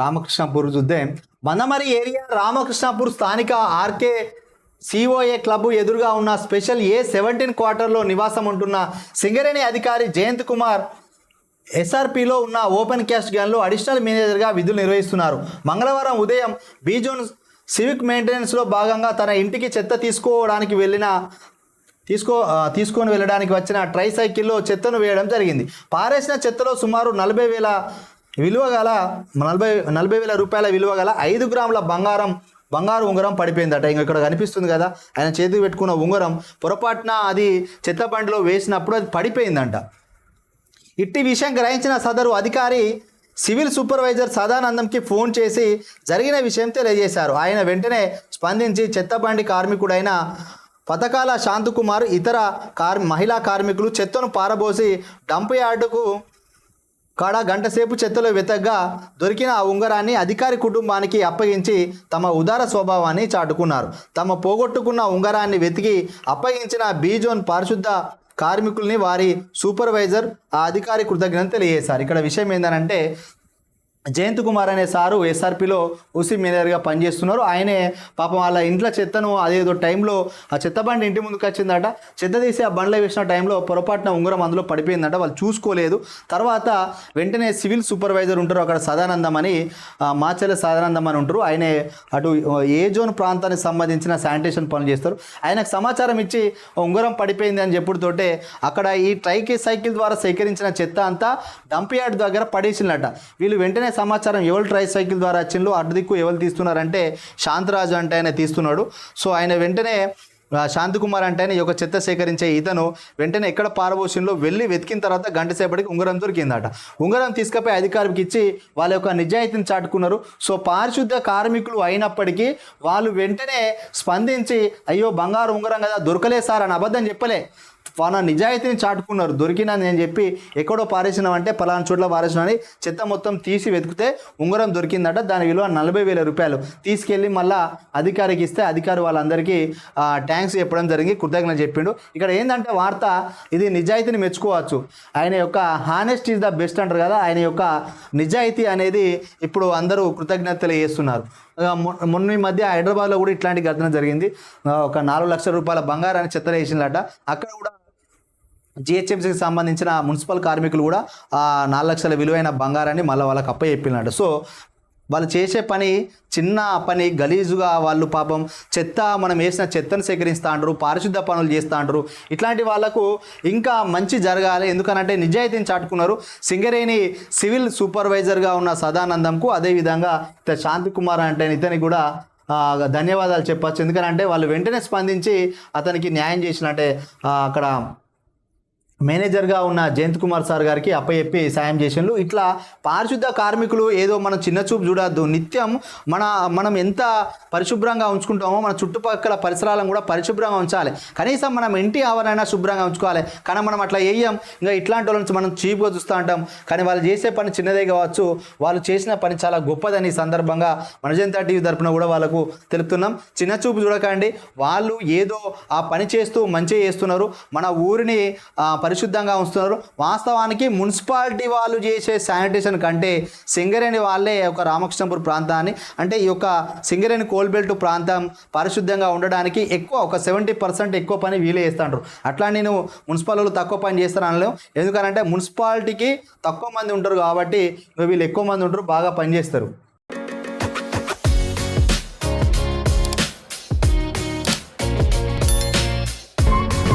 రామకృష్ణపూర్ చూద్దే. మందమరి ఏరియా రామకృష్ణపూర్ స్థానిక R K C O A club ఎదురుగా ఉన్న స్పెషల్ ఏ సెవెంటీన్ క్వార్టర్లో నివాసం ఉంటున్న సింగరేణి అధికారి జయంత్ కుమార్ ఎస్ఆర్పిలో ఉన్న ఓపెన్ క్యాస్ట్ గ్యాన్లో అడిషనల్ మేనేజర్గా విధులు నిర్వహిస్తున్నారు. మంగళవారం ఉదయం బీజోన్ సివిక్ మెయింటెనెన్స్లో భాగంగా తన ఇంటికి చెత్త తీసుకోవడానికి వెళ్ళిన తీసుకో తీసుకొని వెళ్ళడానికి వచ్చిన ట్రై సైకిల్లో చెత్తను వేయడం జరిగింది. పారేసిన చెత్తలో సుమారు నలభై వేల విలువ గల నలభై నలభై వేల రూపాయల విలువ గల ఐదు గ్రాముల బంగారం బంగారు ఉంగరం పడిపోయిందట. ఇంకా ఇక్కడ కనిపిస్తుంది కదా ఆయన చేతికి పెట్టుకున్న ఉంగరం పొరపాటున అది చెత్తబండిలో వేసినప్పుడు అది పడిపోయిందంట. ఇట్టి విషయం గ్రహించిన సదరు అధికారి సివిల్ సూపర్వైజర్ సదానందంకి ఫోన్ చేసి జరిగిన విషయం తెలియజేశారు. ఆయన వెంటనే స్పందించి చెత్తబండి కార్మికుడైన పథకాల శాంతకుమార్ ఇతర కార్ మహిళా కార్మికులు చెత్తను పారబోసి డంప్ యార్డుకు కాడ గంటసేపు చెత్తలో వెతగ్గా దొరికిన ఆ ఉంగరాన్ని అధికారి కుటుంబానికి అప్పగించి తమ ఉదార స్వభావాన్ని చాటుకున్నారు. తమ పోగొట్టుకున్న ఉంగరాన్ని వెతికి అప్పగించిన బీజోన్ పారిశుద్ధ కార్మికుల్ని వారి సూపర్వైజర్ ఆ అధికారి కృతజ్ఞత తెలియజేశారు. ఇక్కడ విషయం ఏంటంటే జయంత్ కుమార్ అనే సారు ఎస్ఆర్పిలో ఉసి మేనేజర్గా పనిచేస్తున్నారు. ఆయనే పాపం వాళ్ళ ఇంట్లో చెత్తను అదేదో టైంలో ఆ చెత్త బండి ఇంటి ముందుకు వచ్చిందట. చెత్త తీసి ఆ బండ్లో వేసిన టైంలో పొరపాటున ఉంగరం అందులో పడిపోయిందట. వాళ్ళు చూసుకోలేదు. తర్వాత వెంటనే సివిల్ సూపర్వైజర్ ఉంటారు అక్కడ సదానందం అని ఆ, సదానందం అని ఉంటారు. ఆయనే అటు ఏ జోన్ ప్రాంతానికి సంబంధించిన శానిటేషన్ పనులు చేస్తారు. ఆయనకు సమాచారం ఇచ్చి ఉంగరం పడిపోయింది అని చెప్పుడుతోటే అక్కడ ఈ ట్రైకి సైకిల్ ద్వారా సేకరించిన చెత్త అంతా డంప్ యార్డ్ దగ్గర పడేసిందట వీళ్ళు వెంటనే సమాచారం ఎవరు ట్రై సైకిల్ ద్వారా వచ్చిండ్రు అటు దిక్కు ఎవరు తీస్తున్నారంటే శాంతరాజు అంటే ఆయన తీస్తున్నాడు. సో ఆయన వెంటనే శాంతికుమార్ అంటే ఆయన ఈ యొక్క చెత్త సేకరించే ఇతను వెంటనే ఎక్కడ పారబోషన్లో వెళ్ళి వెతికిన తర్వాత గంట సేపటికి ఉంగరం దొరికిందట. ఉంగరం తీసుకపోయి అధికారికి ఇచ్చి వాళ్ళ యొక్క నిజాయితీని చాటుకున్నారు. సో పారిశుద్ధ కార్మికులు అయినప్పటికీ వాళ్ళు వెంటనే స్పందించి అయ్యో బంగారు ఉంగరం కదా దొరకలే సార్ అని అబద్ధం చెప్పలే. మన నిజాయితీని చాటుకున్నారు. దొరికినని నేను చెప్పి ఎక్కడో పారేసినామంటే పలానా చోట్ల పారేసినని చెత్త మొత్తం తీసి వెతికితే ఉంగరం దొరికిందట. దాని విలువ నలభై వేల రూపాయలు. తీసుకెళ్ళి మళ్ళా అధికారికి ఇస్తే అధికారి వాళ్ళందరికీ ట్యాంక్స్ చెప్పడం జరిగింది. కృతజ్ఞత చెప్పిండు. ఇక్కడ ఏంటంటే వార్త ఇది నిజాయితీని మెచ్చుకోవచ్చు. ఆయన యొక్క హానెస్ట్ ఈజ్ ద బెస్ట్ అంటారు కదా. ఆయన యొక్క నిజాయితీ అనేది ఇప్పుడు అందరూ కృతజ్ఞతలు చేస్తున్నారు. మొన్న ఈ మధ్య హైదరాబాద్లో కూడా ఇట్లాంటి ఘటన జరిగింది. ఒక నాలుగు లక్షల రూపాయల బంగారాన్ని చెత్త వేసిందట. అక్కడ కూడా జిహెచ్ఎంసీకి సంబంధించిన మున్సిపల్ కార్మికులు కూడా ఆ నాలుగు లక్షల విలువైన బంగారాన్ని మళ్ళీ వాళ్ళకి అప్ప చెప్పినట్టు సో వాళ్ళు చేసే పని చిన్న పని గలీజుగా వాళ్ళు పాపం చెత్త మనం వేసిన చెత్తను సేకరిస్తూ అంటారు పారిశుద్ధ పనులు చేస్తూ అంటారు. ఇట్లాంటి వాళ్ళకు ఇంకా మంచి జరగాలి. ఎందుకనంటే నిజాయితీని చాటుకున్నారు. సింగరేణి సివిల్ సూపర్వైజర్గా ఉన్న సదానందంకు అదేవిధంగా ఇత శాంతి కుమార్ అంటే ఇతనికి కూడా ధన్యవాదాలు చెప్పచ్చు. ఎందుకంటే వాళ్ళు వెంటనే స్పందించి అతనికి న్యాయం చేసినట్టే అక్కడ మేనేజర్గా ఉన్న జయంత్ కుమార్ సార్ గారికి అప్పచెప్పి సాయం చేసిండ్రు ఇట్లా పారిశుద్ధ కార్మికులు ఏదో మనం చిన్న చూపు చూడొద్దు. నిత్యం మన మనం ఎంత పరిశుభ్రంగా ఉంచుకుంటామో మన చుట్టుపక్కల పరిసరాలను కూడా పరిశుభ్రంగా ఉంచాలి. కనీసం మనం ఇంటి ఆవరణ శుభ్రంగా ఉంచుకోవాలి. కానీ మనం అట్లా వేయం ఇంకా ఇట్లాంటి వాళ్ళ నుంచి మనం చీప్గా చూస్తూ ఉంటాం. కానీ వాళ్ళు చేసే పని చిన్నదే కావచ్చు. వాళ్ళు చేసిన పని చాలా గొప్పదని ఈ సందర్భంగా మనజంతా టీవీ తరపున కూడా వాళ్ళకు తెలుపుతున్నాం. చిన్న చూపు చూడకండి. వాళ్ళు ఏదో ఆ పని చేస్తూ మంచిగా చేస్తున్నారు. మన ఊరిని పరి పరిశుద్ధంగా ఉంచుతున్నారు. వాస్తవానికి మున్సిపాలిటీ వాళ్ళు చేసే శానిటేషన్ కంటే సింగరేణి వాళ్ళే ఒక రామకృష్ణపూర్ ప్రాంతాన్ని అంటే ఈ యొక్క సింగరేణి కోల్బెల్ట్ ప్రాంతం పరిశుద్ధంగా ఉండడానికి ఎక్కువ ఒక సెవెంటీ పర్సెంట్ ఎక్కువ పని వీలే చేస్తుంటారు అట్లా నేను మున్సిపల్ వాళ్ళు తక్కువ పని చేస్తాను అనలేము ఎందుకంటే మున్సిపాలిటీకి తక్కువ మంది ఉంటారు కాబట్టి వీళ్ళు ఎక్కువ మంది ఉంటారు బాగా పని చేస్తారు.